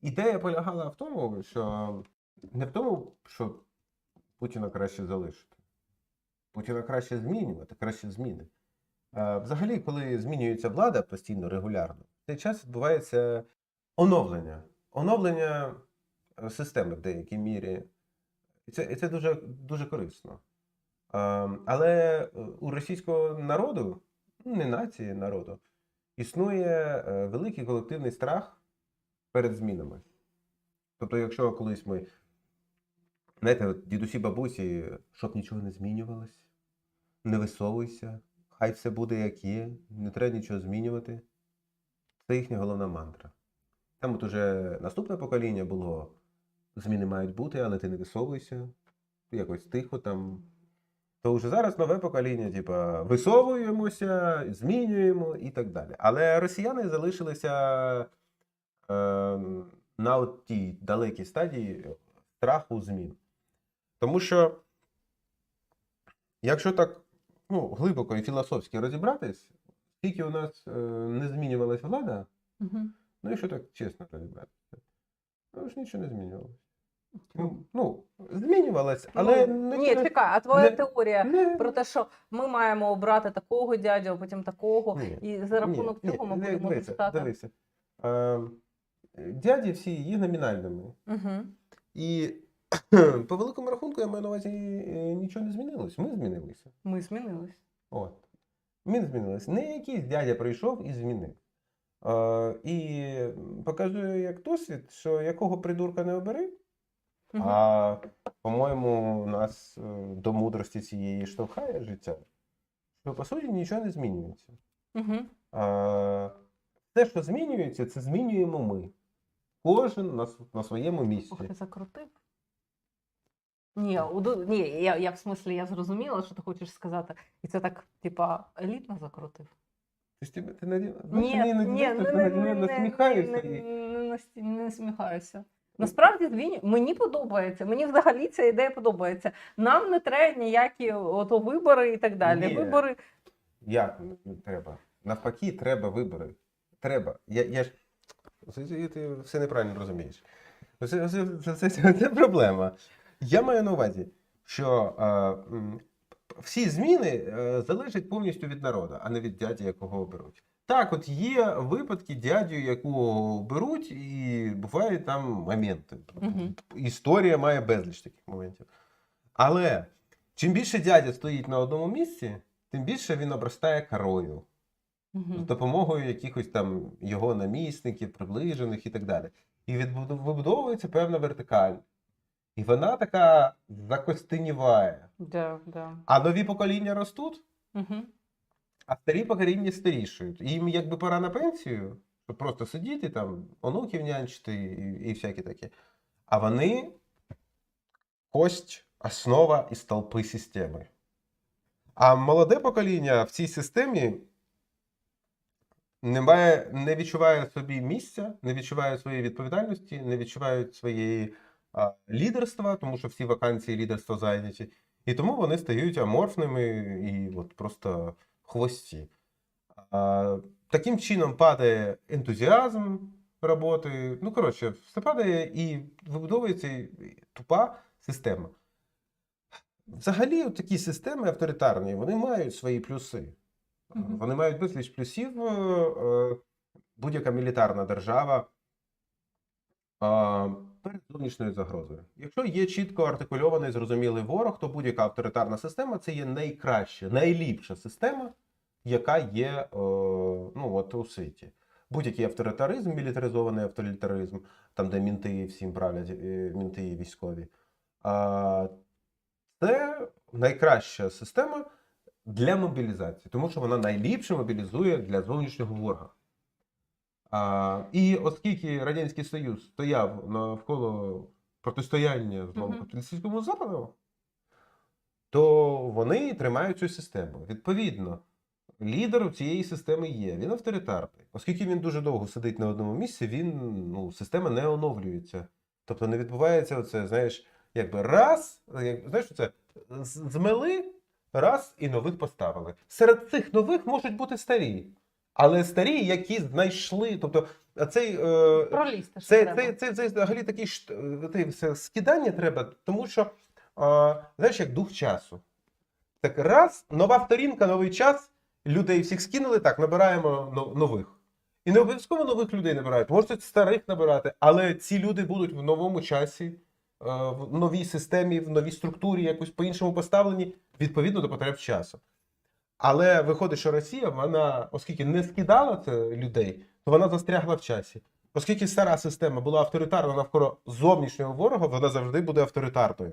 ідея полягала в тому, що не в тому, що Путіна краще залишити. Путіна краще змінювати, краще зміни. Взагалі, коли змінюється влада постійно, регулярно, в цей час відбувається оновлення. Оновлення е, системи в деякій мірі. І це, і це дуже, дуже корисно. Але е, у російського народу, ну, не нації народу, існує е, великий колективний страх перед змінами. Тобто, якщо колись ми, знаєте, от дідусі бабусі, щоб нічого не змінювалось, не висовуйся, хай все буде як є, не треба нічого змінювати. Це їхня головна мантра. Там от уже наступне покоління було, зміни мають бути, але ти не висовуйся, якось тихо там. То вже зараз нове покоління, типа, висовуємося, змінюємо і так далі. Але росіяни залишилися на от тій далекій стадії страху змін. Тому що, якщо так ну, глибоко і філософськи розібратись, скільки у нас е, не змінювалась влада, Мгм. ну якщо так чесно розібратися, ну ж нічого не змінювалося. Ну, ну, змінювалось, але Ну, не ні, чекай, а твоя не- теорія не- про те, що ми маємо обрати такого дядю, а потім такого, Ні, і за рахунок ні, цього ми будемо дивися. Дивися. Е, дяді всі є номінальними. Угу. І по великому рахунку, я маю на увазі, е, нічого не змінилось. Ми змінилися. Ми змінились. От. Ми змінились. Не якийсь дядя прийшов і змінив. Е, і показує як досвід, що якого придурка не обери, Мгм. а по-моєму, нас е, до мудрості цієї штовхає життя, що по суті нічого не змінюється. Мгм. А, те, що змінюється, це змінюємо ми. Кожен на, на своєму Ох, місці. ти закрутив. Ні, уду- ні, я, я в смислі я зрозуміла, що ти хочеш сказати. І це так, типа, елітно закрутив. Ти ж тебе- ти Ні, ні, не, що не, насміхаюся. Насправді зміню- мені подобається. Мені взагалі ця ідея подобається. Нам не треба ніякі ото вибори і так далі. Ні. Вибори Як треба? Навпаки, треба вибори. Треба. Я, я ж... Це- це- Ти все неправильно розумієш. Це, це, це, це, це, це проблема. Я маю на увазі, що е, всі зміни е, залежать повністю від народу, а не від дяді, якого оберуть. Так, от є випадки дядю, якого беруть, і бувають там моменти. Мгм. Історія має безліч таких моментів. Але чим більше дядя стоїть на одному місці, тим більше він обростає корою з допомогою якихось там його намісників, приближених і так далі. І вибудовується певна вертикаль. І вона така закостеніває. Да, да. А нові покоління ростуть, Мгм. а старі покоління старішають. І їм якби пора на пенсію, щоб просто сидіти там, онуків нянчити і, і всяке таке. А вони кость, основа і столпи системи. А молоде покоління в цій системі не, має, не відчуває собі місця, не відчуває своєї відповідальності, не відчуває своєї а, лідерства, тому що всі вакансії лідерства зайняті. І тому вони стають аморфними і от просто хвості. А, таким чином падає ентузіазм роботи. Ну, коротше, все падає і вибудовується тупа система. Взагалі, такі системи авторитарні, вони мають свої плюси. Мгм. Вони мають безліч плюсів. е, е, Будь-яка мілітарна держава перед зовнішньою загрозою. Якщо є чітко артикульований, зрозумілий ворог, то будь-яка авторитарна система це є найкраща, найліпша система, яка є е, ну, от, у світі. Будь-який авторитаризм, мілітаризований авторитаризм, там, де мінти всім правлять, е, мінти і військові. Це найкраща система для мобілізації, тому що вона найліпше мобілізує для зовнішнього ворога. А, і оскільки Радянський Союз стояв навколо протистояння злому Мгм. капіталістичному Западу, то вони тримають цю систему. Відповідно, лідер цієї системи є. Він авторитарний. Оскільки він дуже довго сидить на одному місці, він, ну, система не оновлюється. Тобто не відбувається оце, знаєш, якби раз, як, знаєш, це змели, раз і нових поставили. Серед цих нових можуть бути старі. Але старі, які знайшли, тобто цей, е, Пролізти це, треба. це, це, це взагалі такі ж е, все скидання треба, тому що, е, знаєш, як дух часу. Так раз, нова сторінка, новий час, людей всіх скинули, так, набираємо нових. І не обов'язково нових людей набирають, можуть старих набирати, але ці люди будуть в новому часі, в новій системі, в новій структурі, якось по-іншому поставлені, відповідно до потреб часу. Але виходить, що Росія, вона, оскільки не скидала це людей, то вона застрягла в часі. Оскільки стара система була авторитарна навколо зовнішнього ворога, вона завжди буде авторитарною.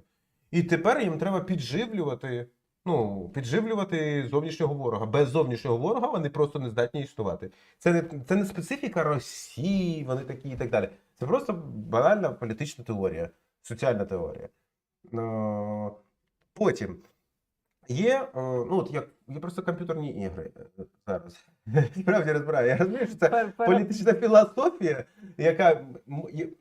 І тепер їм треба підживлювати, ну, підживлювати зовнішнього ворога. Без зовнішнього ворога вони просто не здатні існувати. Це не, це не специфіка Росії, вони такі і так далі. Це просто банальна політична теорія, соціальна теорія. Е, Потім є, е, ну от як є просто комп'ютерні ігри е, зараз. Справді розбираю. Я розумію, що це політична філософія, яка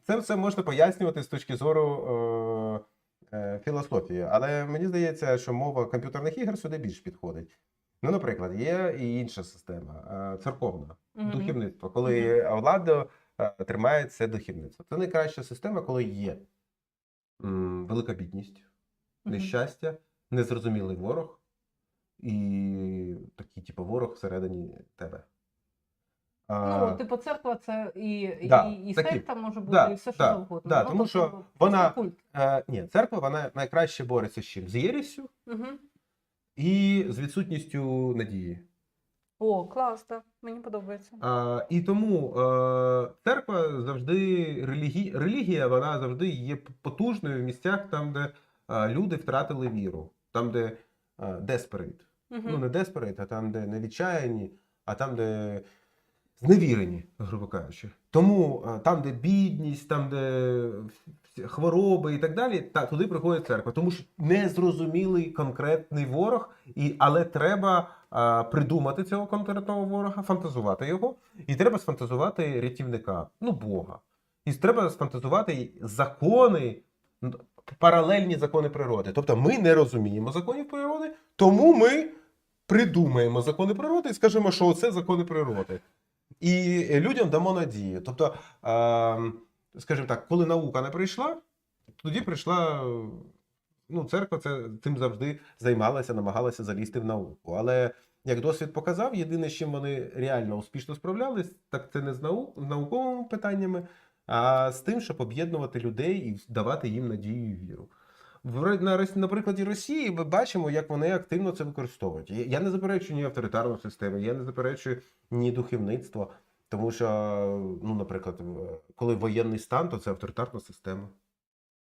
це все можна пояснювати з точки зору е, філософії. Але мені здається, що мова комп'ютерних ігор сюди більш підходить. Ну, наприклад, є і інша система церковна, Мгм. духовництво, коли влада е, тримає це духовництво. Це найкраща система, коли є велика бідність, нещастя, незрозумілий ворог і такий, типу, ворог всередині тебе. А, Ну, типу, церква це і, Да, і, і такі. секта може бути, Да, і все, що да, завгодно. да, Ну, тому тобто, що просто вона- Е, ні, церква вона найкраще бореться з чим? З єрісю Мгм. і з відсутністю надії. О, клас, так. Мені подобається. А, і тому е, церква завжди релігі... релігія, вона завжди є потужною в місцях, там, де е, люди втратили віру, там, де е, desperate. Мгм. Ну, не desperate, а там, де не відчаяні, а там, де зневірені, грубо кажучи. Тому е, там, де бідність, там, де хвороби і так далі, та, туди приходить церква. Тому що незрозумілий конкретний ворог, і, але треба придумати цього конкретного ворога, фантазувати його, і треба сфантазувати рятівника, ну, Бога. І треба сфантазувати закони, паралельні закони природи. Тобто ми не розуміємо законів природи, тому ми придумаємо закони природи і скажемо, що це закони природи. І людям дамо надію. Тобто, скажімо так, коли наука не прийшла, тоді прийшла. Ну, церква це цим завжди займалася, намагалася залізти в науку. Але як досвід показав, єдине, з чим вони реально успішно справлялись, так це не з нау... науковими питаннями, а з тим, щоб об'єднувати людей і давати їм надію і віру. На, на прикладі Росії ми бачимо, як вони активно це використовують. Я не заперечую ні авторитарну систему, я не заперечую ні духовництво, тому що, ну, наприклад, коли воєнний стан, то це авторитарна система.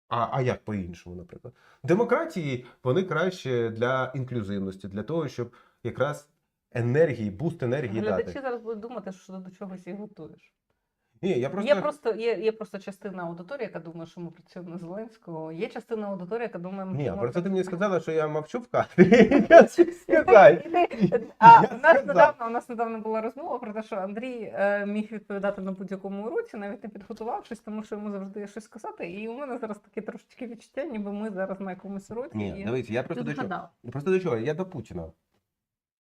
А, а як по-іншому, наприклад? Демократії вони краще для інклюзивності, для того, щоб якраз енергії, буст енергії Глядачі дати. зараз будуть думати, що ти до чогось їх готуєш. Ні, я просто, Є просто є, є просто частина аудиторії, яка думає, що ми працюємо на Зеленського. Є частина аудиторії, яка думає, Ні, що ми просто ти мені сказала, що я мовчу в кадрі. Я сказав. А у нас недавно у нас недавно була розмова про те, що Андрій е, міг відповідати на будь-якому уроці, навіть не підготувавшись, тому що йому завжди є щось сказати. І у мене зараз таке трошечки відчуття, ніби ми зараз на якомусь уроці. Ні, і дивись, я просто до чого. Просто до чого? Я до Путіна.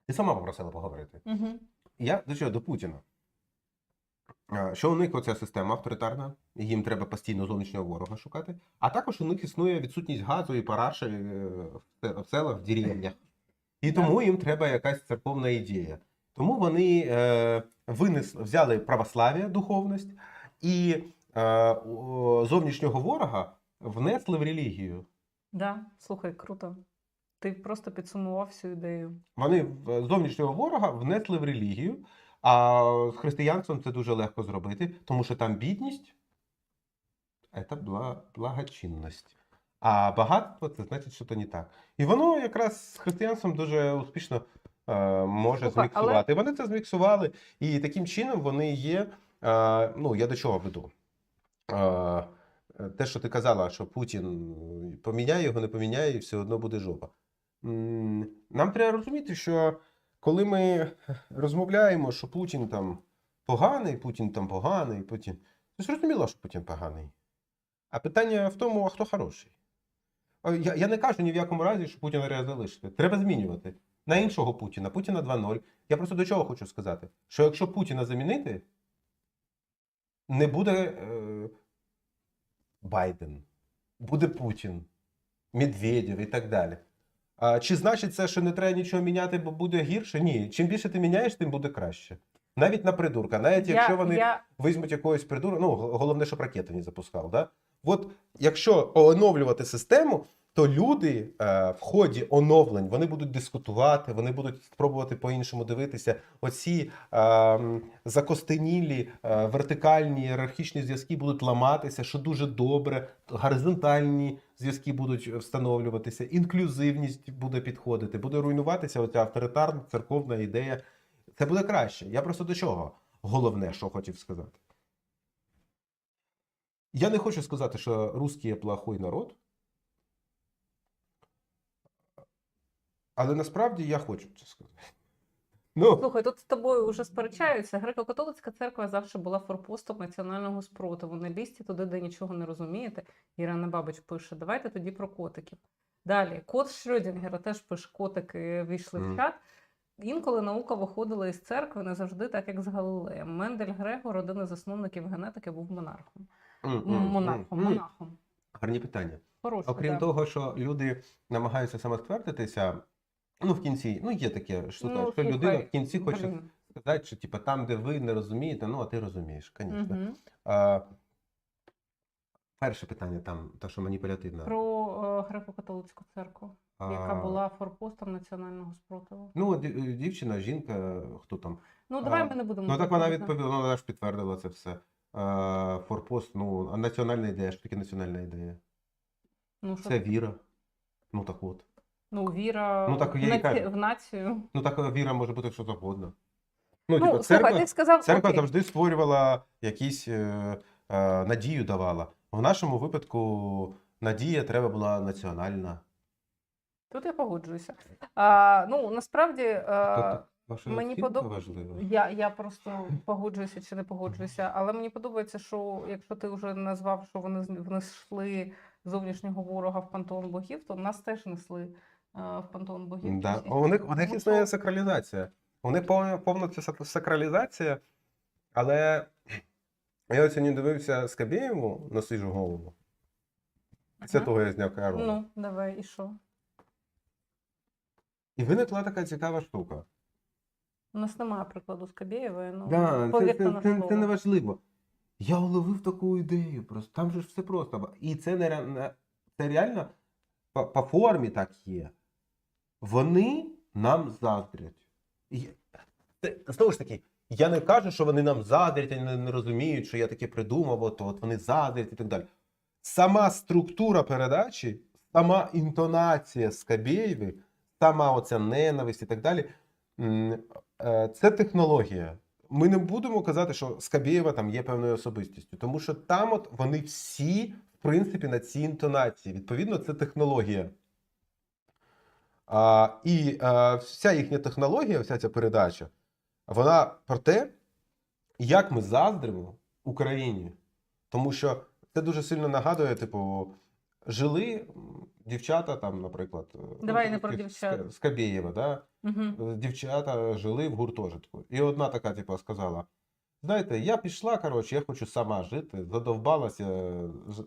Ти сама попросила поговорити. Угу. Я до чого? До Путіна. Що у них оця система авторитарна, їм треба постійно зовнішнього ворога шукати. А також у них існує відсутність газу і параші е, в селах, в деревнях. І тому їм треба якась церковна ідея. Тому вони е, винесли, взяли православ'я, духовність, і е, зовнішнього ворога внесли в релігію. Да, слухай, круто. Ти просто підсумував всю ідею. Вони зовнішнього ворога внесли в релігію, а з християнством це дуже легко зробити, тому що там бідність це благочинність. А багатство це значить, що то не так. І воно якраз з християнством дуже успішно е, може Слухай, але- зміксувати. Вони це зміксували, і таким чином вони є. Е, ну, я до чого веду? Е, те, що ти казала, що Путін поміняє його, не поміняє, і все одно буде жопа. Нам треба розуміти, що коли ми розмовляємо, що Путін там поганий, Путін там поганий, Путін. Це зрозуміло, що Путін поганий. А питання в тому, а хто хороший. Я, я не кажу ні в якому разі, що Путіна треба залишити. Треба змінювати. На іншого Путіна, Путіна 2.0. Я просто до чого хочу сказати: що якщо Путіна замінити, не буде е, Байден, буде Путін, Медведєв і так далі. А, чи значить це, що не треба нічого міняти, бо буде гірше? Ні. Чим більше ти міняєш, тим буде краще. Навіть на придурка, навіть якщо вони я, візьмуть якогось придурка, ну головне, щоб ракети не запускав. Да? От якщо оновлювати систему, то люди е, в ході оновлень вони будуть дискутувати, вони будуть спробувати по-іншому дивитися. Оці е, закостенілі е, вертикальні ієрархічні зв'язки будуть ламатися, що дуже добре. Горизонтальні зв'язки будуть встановлюватися, інклюзивність буде підходити, буде руйнуватися оця авторитарна церковна ідея. Це буде краще. Я просто до чого? Головне, що хотів сказати. Я не хочу сказати, що русський є плохой народ. Але насправді я хочу це сказати. Ну, Слухай, тут з тобою вже сперечаються. Греко-католицька церква завжди була форпостом національного спротиву. Не лізьте туди, де нічого не розумієте. Ірина Бабич пише: давайте тоді про котиків. Далі, кот Шрёдінгера теж пише, котики війшли Мгм. в чат. Інколи наука виходила із церкви не завжди так, як з Галилеєм. Мендель Грегор, один із засновників генетики, був монархом. м, м, Монархом, монахом. гарні питання. Хороше, Окрім да. того, що люди намагаються самоствердитися, ну в кінці, ну є таке, що, Ну, що людина в кінці хоче Блін. сказати, що типу, там, де ви не розумієте, ну а ти розумієш, звісно. А, перше питання там, те, що маніпулятивне. Про е, греко-католицьку церкву, яка була форпостом національного спротиву. Ну, дівчина, жінка, хто там. Ну, давай А, ми не будемо. Ну так вона відповіла, вона ж підтвердила це все. А, Форпост, ну, а національна ідея, що таке національна ідея? Ну, що Це віра. Ну так от. Ну, віра Ну, так в, наці... кажу. в націю. Ну так е, віра може бути що завгодно. Ну, Ну, типу, слухай, церква, ти сказав, церква окей. завжди створювала якісь е, е, надію давала. В нашому випадку надія треба була національна. Тут я погоджуюся. А, ну, насправді, а, Тобто, ваша мені оцінка подоб- важлива. я, я просто погоджуюся чи не погоджуюся, але мені подобається, що якщо ти вже назвав, що вони внесли зовнішнього ворога в пантеон богів, то нас теж несли а, в пантеон богів. Да. У них, у них Ну, існує сакралізація. У них повна, повна ця сакралізація, але я ось сьогодні дивився Скабєєву на свіжу голову. Це Ага. того я зняв Карла. Ну, давай, і що? І виникла така цікава штука. У нас немає прикладу Скабєєвої, ну, Да, це, повірте це, на це, слово. це не важливо. Я уловив таку ідею просто. Там же ж все просто. І це не, не- це реально по, по формі так є. Вони нам заздрять. Знову ж таки, я не кажу, що вони нам заздрять, вони не розуміють, що я таке придумав, от, от вони заздрять і так далі. Сама структура передачі, сама інтонація Скабєєви, сама оця ненависть і так далі. е, Це технологія. Ми не будемо казати, що Скабєєва там є певною особистістю, тому що там от вони всі, в принципі, на цій інтонації. Відповідно, це технологія. А, і а, вся їхня технологія, вся ця передача, вона про те, як ми заздримо Україні. Тому що це дуже сильно нагадує, типу, жили дівчата там, наприклад, е, Давай ну, не про дівчат. Скабєєва, да? Угу. дівчата жили в гуртожитку. І одна така, типу, сказала: знаєте, я пішла, коротше, я хочу сама жити, задовбалася,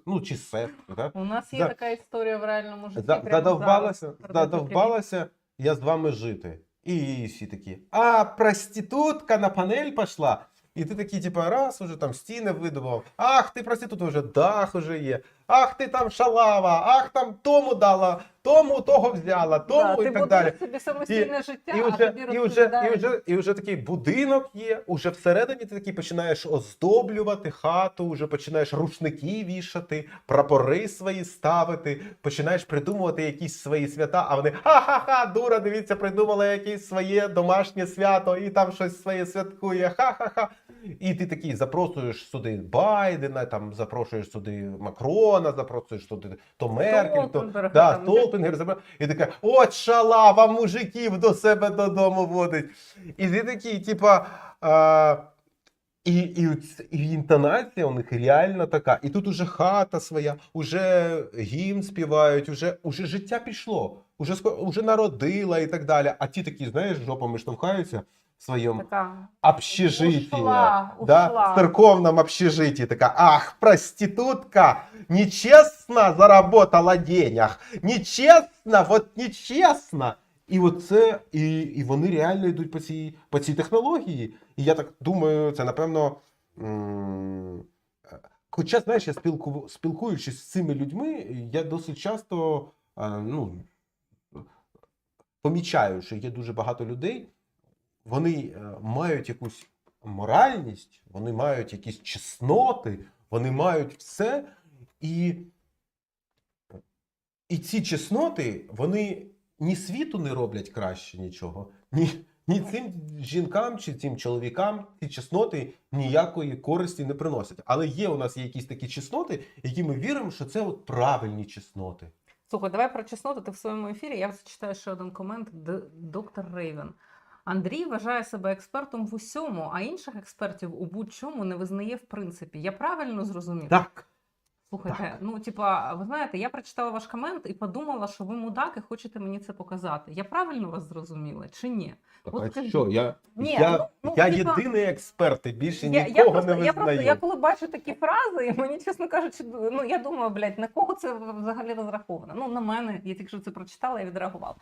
ну, чи все. да? У нас є За- така історія в реальному житті. За- прямо Задовбалася, задовбалася я з вами жити. І всі такі, а, проститутка на панель пішла. І ти такий, типу, раз, уже там стіни видумав. Ах, ти проститутка, вже дах уже є. Ах, ти там шалава, ах, там тому дала, тому того взяла, тому Да, і ти так далі. собі самостійне життя, І а вже, тобі і, вже, і, вже, і вже такий будинок є, уже всередині ти такий починаєш оздоблювати хату, вже починаєш рушники вішати, прапори свої ставити, починаєш придумувати якісь свої свята, а вони ха-ха-ха, дура, дивіться, придумала якесь своє домашнє свято, і там щось своє святкує. Ха-ха-ха. І ти такий запрошуєш сюди Байдена, там запрошуєш сюди Макрона, запрошуєш сюди то Меркель, то да, Столтенгер, забра- і така, от шалава, мужиків до себе додому водить. І ти такий, типа. А, і, і, і інтонація у них реально така. І тут уже хата своя, уже гімн співають, уже, уже життя пішло, уже, уже народила і так далі. А ті такі, знаєш, жопами штовхаються, своем Така общежитии. ушла, Да, ушла. в церковном общежитии. Такая, ах, проститутка, нечестно заработала денег. Нечесно, вот нечесно. І от це, і, і вони реально йдуть по цій, по цій технології. І я так думаю, це напевно. м, Хоча, знаєш, я спілку, спілкуючись з цими людьми, я досить часто е, ну, помічаю, що є дуже багато людей, вони е, мають якусь моральність, вони мають якісь чесноти, вони мають все. І, і ці чесноти, вони ні світу не роблять краще нічого, ні, ні цим жінкам чи цим чоловікам ці чесноти ніякої користі не приносять. Але є у нас є якісь такі чесноти, які ми віримо, що це от правильні чесноти. Слухай, давай про чесноти. Ти в своєму ефірі. Я зачитаю ще один комент. Доктор Рейвен. Андрій вважає себе експертом в усьому, а інших експертів у будь-чому не визнає в принципі. Я правильно зрозумів? Так. Слухайте, Так. ну типа, ви знаєте, я прочитала ваш комент і подумала, що ви мудак і хочете мені це показати. Я правильно вас зрозуміла чи ні? Так, От а що? Я, Ні, я, ну, ну, я типа- єдиний експерт, і більше Я, нікого я, просто, не я просто я коли бачу такі фрази, мені, чесно кажучи, ну я думаю, блядь, на кого це взагалі розраховано? Ну, на мене, я тільки що це прочитала, я відреагувала.